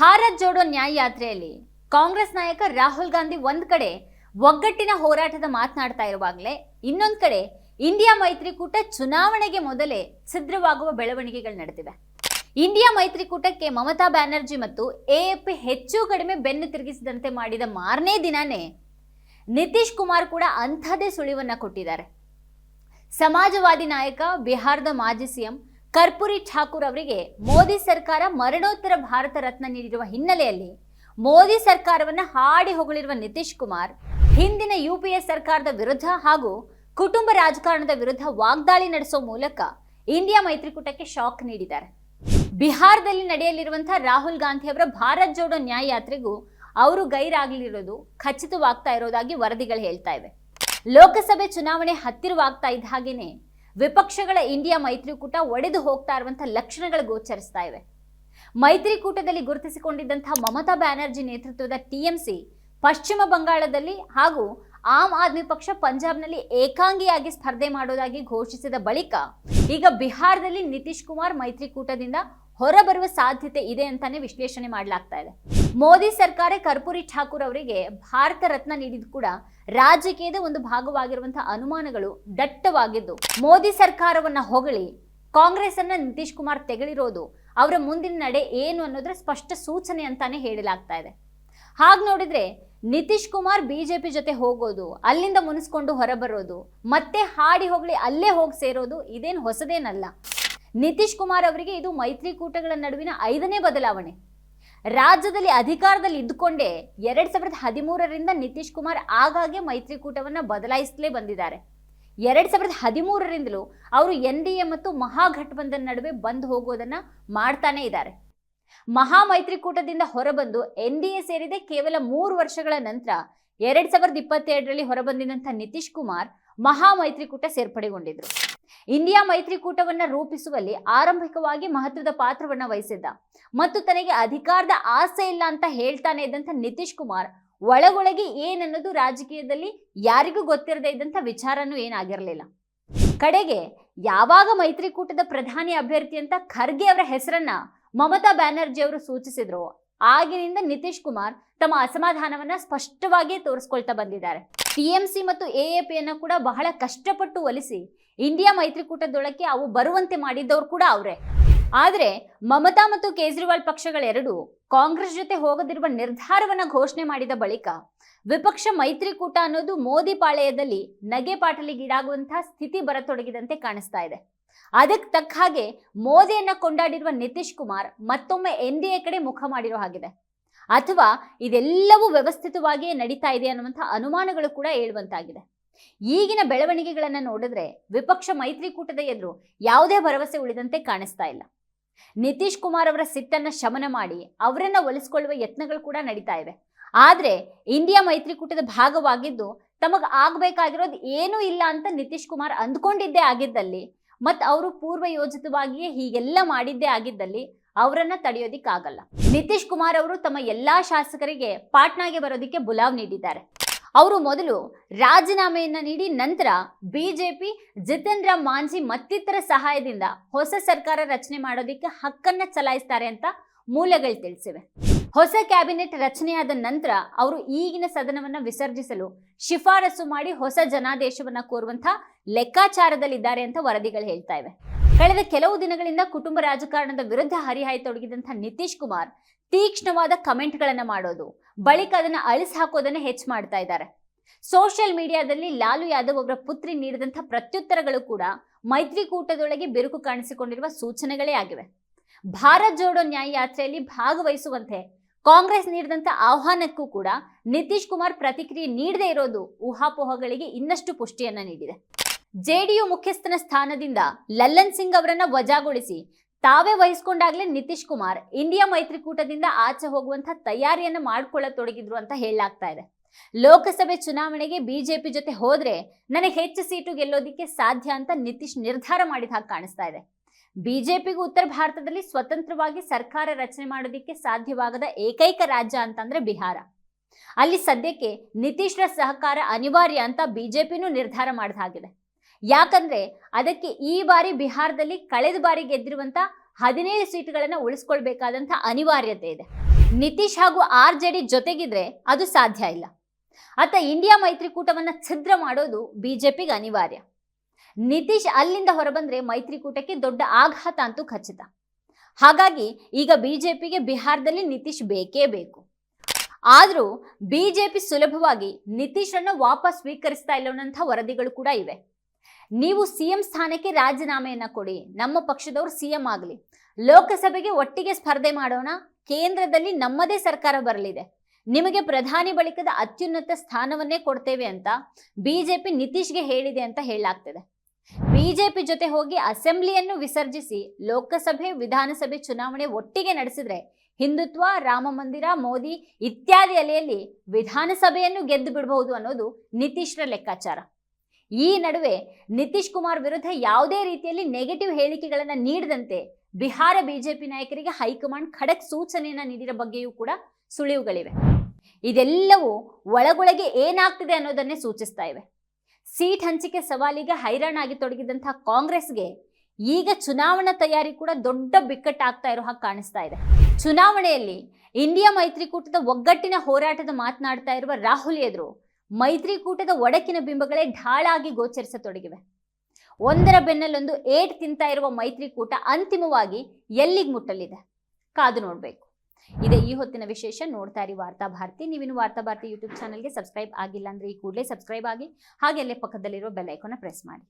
ಭಾರತ್ ಜೋಡೋ ನ್ಯಾಯ ಯಾತ್ರೆಯಲ್ಲಿ ಕಾಂಗ್ರೆಸ್ ನಾಯಕ ರಾಹುಲ್ ಗಾಂಧಿ ಒಂದ್ ಕಡೆ ಒಗ್ಗಟ್ಟಿನ ಹೋರಾಟದ ಮಾತನಾಡ್ತಾ ಇರುವಾಗಲೇ ಇನ್ನೊಂದ್ ಕಡೆ ಇಂಡಿಯಾ ಮೈತ್ರಿಕೂಟ ಚುನಾವಣೆಗೆ ಮೊದಲೇ ಛಿದ್ರವಾಗುವ ಬೆಳವಣಿಗೆಗಳು ನಡೆದಿವೆ. ಇಂಡಿಯಾ ಮೈತ್ರಿಕೂಟಕ್ಕೆ ಮಮತಾ ಬ್ಯಾನರ್ಜಿ ಮತ್ತು ಎಎಪಿ ಹೆಚ್ಚು ಕಡಿಮೆ ಬೆನ್ನು ತಿರುಗಿಸಿದಂತೆ ಮಾಡಿದ ಮಾರನೇ ದಿನಾನೇ ನಿತೀಶ್ ಕುಮಾರ್ ಕೂಡ ಅಂಥದೇ ಸುಳಿವನ್ನ ಕೊಟ್ಟಿದ್ದಾರೆ. ಸಮಾಜವಾದಿ ನಾಯಕ ಬಿಹಾರದ ಮಾಜಿ ಸಿಎಂ ಕರ್ಪೂರಿ ಠಾಕೂರ್ ಅವರಿಗೆ ಮೋದಿ ಸರ್ಕಾರ ಮರಣೋತ್ತರ ಭಾರತ ರತ್ನ ನೀಡಿರುವ ಹಿನ್ನೆಲೆಯಲ್ಲಿ ಮೋದಿ ಸರ್ಕಾರವನ್ನು ಹಾಡಿ ಹೊಗಳಿರುವ ನಿತೀಶ್ ಕುಮಾರ್ ಹಿಂದಿನ ಯುಪಿಎ ಸರ್ಕಾರದ ವಿರುದ್ಧ ಹಾಗೂ ಕುಟುಂಬ ರಾಜಕಾರಣದ ವಿರುದ್ಧ ವಾಗ್ದಾಳಿ ನಡೆಸೋ ಮೂಲಕ ಇಂಡಿಯಾ ಮೈತ್ರಿಕೂಟಕ್ಕೆ ಶಾಕ್ ನೀಡಿದ್ದಾರೆ. ಬಿಹಾರದಲ್ಲಿ ನಡೆಯಲಿರುವಂತಹ ರಾಹುಲ್ ಗಾಂಧಿ ಅವರ ಭಾರತ್ ಜೋಡೋ ನ್ಯಾಯ ಯಾತ್ರೆಗೂ ಅವರು ಗೈರಾಗಲಿರೋದು ಖಚಿತವಾಗ್ತಾ ಇರೋದಾಗಿ ವರದಿಗಳು ಹೇಳ್ತಾ ಇವೆ. ಲೋಕಸಭೆ ಚುನಾವಣೆ ಹತ್ತಿರವಾಗ್ತಾ ಇದ್ದ ಹಾಗೇನೆ ವಿಪಕ್ಷಗಳ ಇಂಡಿಯಾ ಮೈತ್ರಿಕೂಟ ಒಡೆದು ಹೋಗ್ತಾ ಇರುವಂತಹ ಲಕ್ಷಣಗಳು ಗೋಚರಿಸ್ತಾ ಇವೆ. ಮೈತ್ರಿಕೂಟದಲ್ಲಿ ಗುರುತಿಸಿಕೊಂಡಿದ್ದಂತಹ ಮಮತಾ ಬ್ಯಾನರ್ಜಿ ನೇತೃತ್ವದ ಟಿಎಂಸಿ ಪಶ್ಚಿಮ ಬಂಗಾಳದಲ್ಲಿ ಹಾಗೂ ಆಮ್ ಆದ್ಮಿ ಪಕ್ಷ ಪಂಜಾಬ್ನಲ್ಲಿ ಏಕಾಂಗಿಯಾಗಿ ಸ್ಪರ್ಧೆ ಮಾಡೋದಾಗಿ ಘೋಷಿಸಿದ ಬಳಿಕ ಈಗ ಬಿಹಾರದಲ್ಲಿ ನಿತೀಶ್ ಕುಮಾರ್ ಮೈತ್ರಿಕೂಟದಿಂದ ಹೊರಬರುವ ಸಾಧ್ಯತೆ ಇದೆ ಅಂತಾನೆ ವಿಶ್ಲೇಷಣೆ ಮಾಡಲಾಗ್ತಾ ಇದೆ. ಮೋದಿ ಸರ್ಕಾರ ಕರ್ಪೂರಿ ಠಾಕೂರ್ ಅವರಿಗೆ ಭಾರತ ರತ್ನ ನೀಡಿದ ಕೂಡ ರಾಜಕೀಯದ ಒಂದು ಭಾಗವಾಗಿರುವಂತಹ ಅನುಮಾನಗಳು ದಟ್ಟವಾಗಿದ್ದು, ಮೋದಿ ಸರ್ಕಾರವನ್ನ ಹೊಗಳಿ ಕಾಂಗ್ರೆಸ್ ಅನ್ನ ನಿತೀಶ್ ಕುಮಾರ್ ತೆಗಳಿರೋದು ಅವರ ಮುಂದಿನ ನಡೆ ಏನು ಅನ್ನೋದ್ರ ಸ್ಪಷ್ಟ ಸೂಚನೆ ಅಂತಾನೆ ಹೇಳಲಾಗ್ತಾ ಇದೆ. ಹಾಗೆ ನೋಡಿದ್ರೆ ನಿತೀಶ್ ಕುಮಾರ್ ಬಿಜೆಪಿ ಜೊತೆ ಹೋಗೋದು, ಅಲ್ಲಿಂದ ಮುನಿಸ್ಕೊಂಡು ಹೊರಬರೋದು, ಮತ್ತೆ ಹಾಡಿ ಹೋಗಲಿ ಅಲ್ಲೇ ಹೋಗಿ ಸೇರೋದು ಇದೇನು ಹೊಸದೇನಲ್ಲ. ನಿತೀಶ್ ಕುಮಾರ್ ಅವರಿಗೆ ಇದು ಮೈತ್ರಿಕೂಟಗಳ ನಡುವಿನ ಐದನೇ ಬದಲಾವಣೆ. ರಾಜ್ಯದಲ್ಲಿ ಅಧಿಕಾರದಲ್ಲಿ ಇದ್ದುಕೊಂಡೇ ಎರಡ್ ಸಾವಿರದ ಹದಿಮೂರರಿಂದ ನಿತೀಶ್ ಕುಮಾರ್ ಆಗಾಗ್ಗೆ ಮೈತ್ರಿಕೂಟವನ್ನ ಬದಲಾಯಿಸಲೇ ಬಂದಿದ್ದಾರೆ. ಎರಡ್ ಸಾವಿರದ ಹದಿಮೂರರಿಂದಲೂ ಅವರು ಎನ್ ಡಿ ಎ ಮತ್ತು ಮಹಾಗಠಬಂಧನ್ ನಡುವೆ ಬಂದು ಹೋಗೋದನ್ನ ಮಾಡ್ತಾನೆ ಇದ್ದಾರೆ. ಮಹಾ ಮೈತ್ರಿಕೂಟದಿಂದ ಹೊರಬಂದು ಎನ್ ಡಿ ಎ ಸೇರಿದೆ ಕೇವಲ ಮೂರು ವರ್ಷಗಳ ನಂತರ ಎರಡ್ ಸಾವಿರದ ಇಪ್ಪತ್ತೆರಡರಲ್ಲಿ ಹೊರಬಂದಿದಂಥ ನಿತೀಶ್ ಕುಮಾರ್ ಮಹಾ ಮೈತ್ರಿಕೂಟ ಸೇರ್ಪಡೆಗೊಂಡಿದ್ರು. ಇಂಡಿಯಾ ಮೈತ್ರಿಕೂಟವನ್ನ ರೂಪಿಸುವಲ್ಲಿ ಆರಂಭಿಕವಾಗಿ ಮಹತ್ವದ ಪಾತ್ರವನ್ನ ವಹಿಸಿದ್ದ. ಮತ್ತು ತನಗೆ ಅಧಿಕಾರದ ಆಸೆ ಇಲ್ಲ ಅಂತ ಹೇಳ್ತಾನೆ ಇದ್ದಂಥ ನಿತೀಶ್ ಕುಮಾರ್, ಒಳಗೊಳಗೆ ಏನನ್ನೋದು ರಾಜಕೀಯದಲ್ಲಿ ಯಾರಿಗೂ ಗೊತ್ತಿರದೇ ಇದ್ದಂಥ ವಿಚಾರನೂ ಏನಾಗಿರಲಿಲ್ಲ. ಕಡೆಗೆ ಯಾವಾಗ ಮೈತ್ರಿಕೂಟದ ಪ್ರಧಾನಿ ಅಭ್ಯರ್ಥಿ ಅಂತ ಖರ್ಗೆ ಅವರ ಹೆಸರನ್ನ ಮಮತಾ ಬ್ಯಾನರ್ಜಿ ಅವರು ಸೂಚಿಸಿದ್ರು, ಆಗಿನಿಂದ ನಿತೀಶ್ ಕುಮಾರ್ ತಮ್ಮ ಅಸಮಾಧಾನವನ್ನ ಸ್ಪಷ್ಟವಾಗಿ ತೋರಿಸ್ಕೊಳ್ತಾ ಬಂದಿದ್ದಾರೆ. ಟಿಎಂಸಿ ಮತ್ತು ಎಎಪಿಯನ್ನ ಕೂಡ ಬಹಳ ಕಷ್ಟಪಟ್ಟು ಒಲಿಸಿ ಇಂಡಿಯಾ ಮೈತ್ರಿಕೂಟದೊಳಕ್ಕೆ ಅವು ಬರುವಂತೆ ಮಾಡಿದ್ದವರು ಕೂಡ ಅವರೇ. ಆದರೆ ಮಮತಾ ಮತ್ತು ಕೇಜ್ರಿವಾಲ್ ಪಕ್ಷಗಳೆರಡು ಕಾಂಗ್ರೆಸ್ ಜೊತೆ ಹೋಗದಿರುವ ನಿರ್ಧಾರವನ್ನ ಘೋಷಣೆ ಮಾಡಿದ ಬಳಿಕ ವಿಪಕ್ಷ ಮೈತ್ರಿಕೂಟ ಅನ್ನೋದು ಮೋದಿ ಪಾಳೆಯದಲ್ಲಿ ನಗೆ ಪಾಟಲಿಗೀಡಾಗುವಂತಹ ಸ್ಥಿತಿ ಬರತೊಡಗಿದಂತೆ ಕಾಣಿಸ್ತಾ ಇದೆ. ಅದಕ್ಕೆ ತಕ್ಕ ಹಾಗೆ ಮೋದಿಯನ್ನ ಕೊಂಡಾಡಿರುವ ನಿತೀಶ್ ಕುಮಾರ್ ಮತ್ತೊಮ್ಮೆ ಎನ್ ಡಿ ಎ ಕಡೆ ಮುಖ ಮಾಡಿರೋ ಹಾಗಿದೆ. ಅಥವಾ ಇದೆಲ್ಲವೂ ವ್ಯವಸ್ಥಿತವಾಗಿಯೇ ನಡೀತಾ ಇದೆ ಅನ್ನುವಂಥ ಅನುಮಾನಗಳು ಕೂಡ ಏಳುವಂತಾಗಿದೆ. ಈಗಿನ ಬೆಳವಣಿಗೆಗಳನ್ನ ನೋಡಿದ್ರೆ ವಿಪಕ್ಷ ಮೈತ್ರಿಕೂಟದ ಎದುರು ಯಾವುದೇ ಭರವಸೆ ಉಳಿದಂತೆ ಕಾಣಿಸ್ತಾ ಇಲ್ಲ. ನಿತೀಶ್ ಕುಮಾರ್ ಅವರ ಸಿಟ್ಟನ್ನ ಶಮನ ಮಾಡಿ ಅವರನ್ನ ಒಲಿಸಿಕೊಳ್ಳುವ ಯತ್ನಗಳು ಕೂಡ ನಡೀತಾ ಇವೆ. ಆದ್ರೆ ಇಂಡಿಯಾ ಮೈತ್ರಿಕೂಟದ ಭಾಗವಾಗಿದ್ದು ತಮಗ್ ಆಗ್ಬೇಕಾಗಿರೋದು ಏನೂ ಇಲ್ಲ ಅಂತ ನಿತೀಶ್ ಕುಮಾರ್ ಅಂದ್ಕೊಂಡಿದ್ದೇ ಆಗಿದ್ದಲ್ಲಿ ಮತ್ತು ಅವರು ಪೂರ್ವ ಯೋಜಿತವಾಗಿಯೇ ಹೀಗೆಲ್ಲ ಮಾಡಿದ್ದೇ ಆಗಿದ್ದಲ್ಲಿ ಅವರನ್ನ ತಡೆಯೋದಿಕ್ಕಾಗಲ್ಲ. ನಿತೀಶ್ ಕುಮಾರ್ ಅವರು ತಮ್ಮ ಎಲ್ಲಾ ಶಾಸಕರಿಗೆ ಪಾಟ್ನಾಗೆ ಬರೋದಕ್ಕೆ ಬುಲಾವ್ ನೀಡಿದ್ದಾರೆ. ಅವರು ಮೊದಲು ರಾಜೀನಾಮೆಯನ್ನ ನೀಡಿ ನಂತರ ಬಿಜೆಪಿ, ಜಿತೇಂದ್ರ ಮಾಂಜಿ ಮತ್ತಿತರ ಸಹಾಯದಿಂದ ಹೊಸ ಸರ್ಕಾರ ರಚನೆ ಮಾಡೋದಕ್ಕೆ ಹಕ್ಕನ್ನ ಚಲಾಯಿಸ್ತಾರೆ ಅಂತ ಮೂಲಗಳು ತಿಳಿಸಿವೆ. ಹೊಸ ಕ್ಯಾಬಿನೆಟ್ ರಚನೆಯಾದ ನಂತರ ಅವರು ಈಗಿನ ಸದನವನ್ನ ವಿಸರ್ಜಿಸಲು ಶಿಫಾರಸು ಮಾಡಿ ಹೊಸ ಜನಾದೇಶವನ್ನ ಕೋರುವಂತ ಲೆಕ್ಕಾಚಾರದಲ್ಲಿದ್ದಾರೆ ಅಂತ ವರದಿಗಳು ಹೇಳ್ತಾ ಇವೆ. ಕಳೆದ ಕೆಲವು ದಿನಗಳಿಂದ ಕುಟುಂಬ ರಾಜಕಾರಣದ ವಿರುದ್ಧ ಹರಿಹಾಯ್ತೊಡಗಿದಂಥ ನಿತೀಶ್ ಕುಮಾರ್ ತೀಕ್ಷ್ಣವಾದ ಕಮೆಂಟ್ಗಳನ್ನ ಮಾಡೋದು, ಬಳಿಕ ಅದನ್ನ ಅಳಿಸಿ ಹಾಕೋದನ್ನ ಹೆಚ್ಚು ಮಾಡ್ತಾ ಇದ್ದಾರೆ. ಸೋಷಿಯಲ್ ಮೀಡಿಯಾದಲ್ಲಿ ಲಾಲು ಯಾದವ್ ಅವರ ಪುತ್ರಿ ನೀಡಿದಂಥ ಪ್ರತ್ಯುತ್ತರಗಳು ಕೂಡ ಮೈತ್ರಿಕೂಟದೊಳಗೆ ಬಿರುಕು ಕಾಣಿಸಿಕೊಂಡಿರುವ ಸೂಚನೆಗಳೇ ಆಗಿವೆ. ಭಾರತ್ ಜೋಡೋ ನ್ಯಾಯ ಯಾತ್ರೆಯಲ್ಲಿ ಭಾಗವಹಿಸುವಂತೆ ಕಾಂಗ್ರೆಸ್ ನೀಡಿದಂಥ ಆಹ್ವಾನಕ್ಕೂ ಕೂಡ ನಿತೀಶ್ ಕುಮಾರ್ ಪ್ರತಿಕ್ರಿಯೆ ನೀಡದೇ ಇರೋದು ಊಹಾಪೋಹಗಳಿಗೆ ಇನ್ನಷ್ಟು ಪುಷ್ಟಿಯನ್ನ ನೀಡಿದೆ. ಜೆಡಿಯು ಮುಖ್ಯಸ್ಥನ ಸ್ಥಾನದಿಂದ ಲಲ್ಲನ್ ಸಿಂಗ್ ಅವರನ್ನ ವಜಾಗೊಳಿಸಿ ತಾವೇ ವಹಿಸ್ಕೊಂಡಾಗ್ಲೇ ನಿತೀಶ್ ಕುಮಾರ್ ಇಂಡಿಯಾ ಮೈತ್ರಿಕೂಟದಿಂದ ಆಚೆ ಹೋಗುವಂತ ತಯಾರಿಯನ್ನ ಮಾಡ್ಕೊಳ್ಳತೊಡಗಿದ್ರು ಅಂತ ಹೇಳಲಾಗ್ತಾ ಇದೆ. ಲೋಕಸಭೆ ಚುನಾವಣೆಗೆ ಬಿಜೆಪಿ ಜೊತೆ ಹೋದ್ರೆ ನನಗೆ ಹೆಚ್ಚು ಸೀಟು ಗೆಲ್ಲೋದಿಕ್ಕೆ ಸಾಧ್ಯ ಅಂತ ನಿತೀಶ್ ನಿರ್ಧಾರ ಮಾಡಿದ ಹಾಗೆ ಕಾಣಿಸ್ತಾ ಇದೆ. ಬಿಜೆಪಿಗೂ ಉತ್ತರ ಭಾರತದಲ್ಲಿ ಸ್ವತಂತ್ರವಾಗಿ ಸರ್ಕಾರ ರಚನೆ ಮಾಡೋದಿಕ್ಕೆ ಸಾಧ್ಯವಾಗದ ಏಕೈಕ ರಾಜ್ಯ ಅಂತಂದ್ರೆ ಬಿಹಾರ. ಅಲ್ಲಿ ಸದ್ಯಕ್ಕೆ ನಿತೀಶ್ರ ಸಹಕಾರ ಅನಿವಾರ್ಯ ಅಂತ ಬಿಜೆಪಿನೂ ನಿರ್ಧಾರ ಮಾಡಿದ ಹಾಗಿದೆ. ಯಾಕಂದ್ರೆ ಅದಕ್ಕೆ ಈ ಬಾರಿ ಬಿಹಾರದಲ್ಲಿ ಕಳೆದ ಬಾರಿ ಗೆದ್ದಿರುವಂತ ಹದಿನೈದು ಸೀಟ್ಗಳನ್ನ ಉಳಿಸ್ಕೊಳ್ಬೇಕಾದಂತ ಅನಿವಾರ್ಯತೆ ಇದೆ. ನಿತೀಶ್ ಹಾಗೂ ಆರ್ ಜೆ ಡಿ ಜೊತೆಗಿದ್ರೆ ಅದು ಸಾಧ್ಯ ಇಲ್ಲ. ಅತ್ತ ಇಂಡಿಯಾ ಮೈತ್ರಿಕೂಟವನ್ನ ಛಿದ್ರ ಮಾಡೋದು ಬಿಜೆಪಿಗೆ ಅನಿವಾರ್ಯ. ನಿತೀಶ್ ಅಲ್ಲಿಂದ ಹೊರಬಂದ್ರೆ ಮೈತ್ರಿಕೂಟಕ್ಕೆ ದೊಡ್ಡ ಆಘಾತ ಅಂತೂ ಖಚಿತ. ಹಾಗಾಗಿ ಈಗ ಬಿಜೆಪಿಗೆ ಬಿಹಾರದಲ್ಲಿ ನಿತೀಶ್ ಬೇಕೇ ಬೇಕು. ಆದರೂ ಬಿಜೆಪಿ ಸುಲಭವಾಗಿ ನಿತೀಶನ್ನು ವಾಪಸ್ ಸ್ವೀಕರಿಸ್ತಾ ಇಲ್ಲ ಅನ್ನೋಂಥ ವರದಿಗಳು ಕೂಡ ಇವೆ. ನೀವು ಸಿಎಂ ಸ್ಥಾನಕ್ಕೆ ರಾಜೀನಾಮೆಯನ್ನ ಕೊಡಿ, ನಮ್ಮ ಪಕ್ಷದವರು ಸಿಎಂ ಆಗಲಿ. ಲೋಕಸಭೆಗೆ ಒಟ್ಟಿಗೆ ಸ್ಪರ್ಧೆ ಮಾಡೋಣ, ಕೇಂದ್ರದಲ್ಲಿ ನಮ್ಮದೇ ಸರ್ಕಾರ ಬರಲಿದೆ. ನಿಮಗೆ ಪ್ರಧಾನಿ ಬಳಿಕದ ಅತ್ಯುನ್ನತ ಸ್ಥಾನವನ್ನೇ ಕೊಡ್ತೇವೆ ಅಂತ ಬಿಜೆಪಿ ನಿತೀಶ್ಗೆ ಹೇಳಿದೆ ಅಂತ ಹೇಳಲಾಗ್ತಿದೆ. ಬಿಜೆಪಿ ಜೊತೆ ಹೋಗಿ ಅಸೆಂಬ್ಲಿಯನ್ನು ವಿಸರ್ಜಿಸಿ ಲೋಕಸಭೆ, ವಿಧಾನಸಭೆ ಚುನಾವಣೆ ಒಟ್ಟಿಗೆ ನಡೆಸಿದ್ರೆ ಹಿಂದುತ್ವ, ರಾಮ ಮಂದಿರ, ಮೋದಿ ಇತ್ಯಾದಿ ಅಲೆಯಲ್ಲಿ ವಿಧಾನಸಭೆಯನ್ನು ಗೆದ್ದು ಬಿಡಬಹುದು ಅನ್ನೋದು ನಿತೀಶ್ರ ಲೆಕ್ಕಾಚಾರ. ಈ ನಡುವೆ ನಿತೀಶ್ ಕುಮಾರ್ ವಿರುದ್ಧ ಯಾವುದೇ ರೀತಿಯಲ್ಲಿ ನೆಗೆಟಿವ್ ಹೇಳಿಕೆಗಳನ್ನು ನೀಡದಂತೆ ಬಿಹಾರ ಬಿಜೆಪಿ ನಾಯಕರಿಗೆ ಹೈಕಮಾಂಡ್ ಖಡಕ್ ಸೂಚನೆಯನ್ನು ನೀಡಿರೋ ಬಗ್ಗೆಯೂ ಕೂಡ ಸುಳಿವುಗಳಿವೆ. ಇದೆಲ್ಲವೂ ಒಳಗೊಳಗೆ ಏನಾಗ್ತಿದೆ ಅನ್ನೋದನ್ನೇ ಸೂಚಿಸ್ತಾ ಇವೆ. ಸೀಟ್ ಹಂಚಿಕೆ ಸವಾಲಿಗೆ ಹೈರಾಣಾಗಿ ತೊಡಗಿದಂತಹ ಕಾಂಗ್ರೆಸ್ಗೆ ಈಗ ಚುನಾವಣಾ ತಯಾರಿ ಕೂಡ ದೊಡ್ಡ ಬಿಕ್ಕಟ್ಟಾಗ್ತಾ ಇರೋ ಹಾಗೆ ಕಾಣಿಸ್ತಾ ಇದೆ. ಚುನಾವಣೆಯಲ್ಲಿ ಇಂಡಿಯಾ ಮೈತ್ರಿಕೂಟದ ಒಗ್ಗಟ್ಟಿನ ಹೋರಾಟದ ಮಾತನಾಡ್ತಾ ಇರುವ ರಾಹುಲ್ ಎದುರು ಮೈತ್ರಿಕೂಟದ ಒಡಕಿನ ಬಿಂಬಗಳೇ ಢಾಳಾಗಿ ಗೋಚರಿಸತೊಡಗಿವೆ. ಒಂದರ ಬೆನ್ನಲ್ಲೊಂದು ಏಟ್ ತಿಂತಾ ಇರುವ ಮೈತ್ರಿಕೂಟ ಅಂತಿಮವಾಗಿ ಎಲ್ಲಿಗೆ ಮುಟ್ಟಲಿದೆ? ಕಾದು ನೋಡಬೇಕು. ಇದೆ ಈ ಹೊತ್ತಿನ ವಿಶೇಷ ನೋಡ್ತಾ ಇರಿ ವಾರ್ತಾ ಭಾರತಿ. ನೀವಿನ್ನು ವಾರ್ತಾ ಭಾರತಿ ಯೂಟ್ಯೂಬ್ ಚಾನಲ್ಗೆ ಸಬ್ಸ್ಕ್ರೈಬ್ ಆಗಿಲ್ಲ ಅಂದ್ರೆ ಈ ಕೂಡಲೇ ಸಬ್ಸ್ಕ್ರೈಬ್ ಆಗಿ ಹಾಗೆ ಅಲ್ಲೇ ಪಕ್ಕದಲ್ಲಿರುವ ಬೆಲ್ ಐಕೋನ ಪ್ರೆಸ್ ಮಾಡಿ.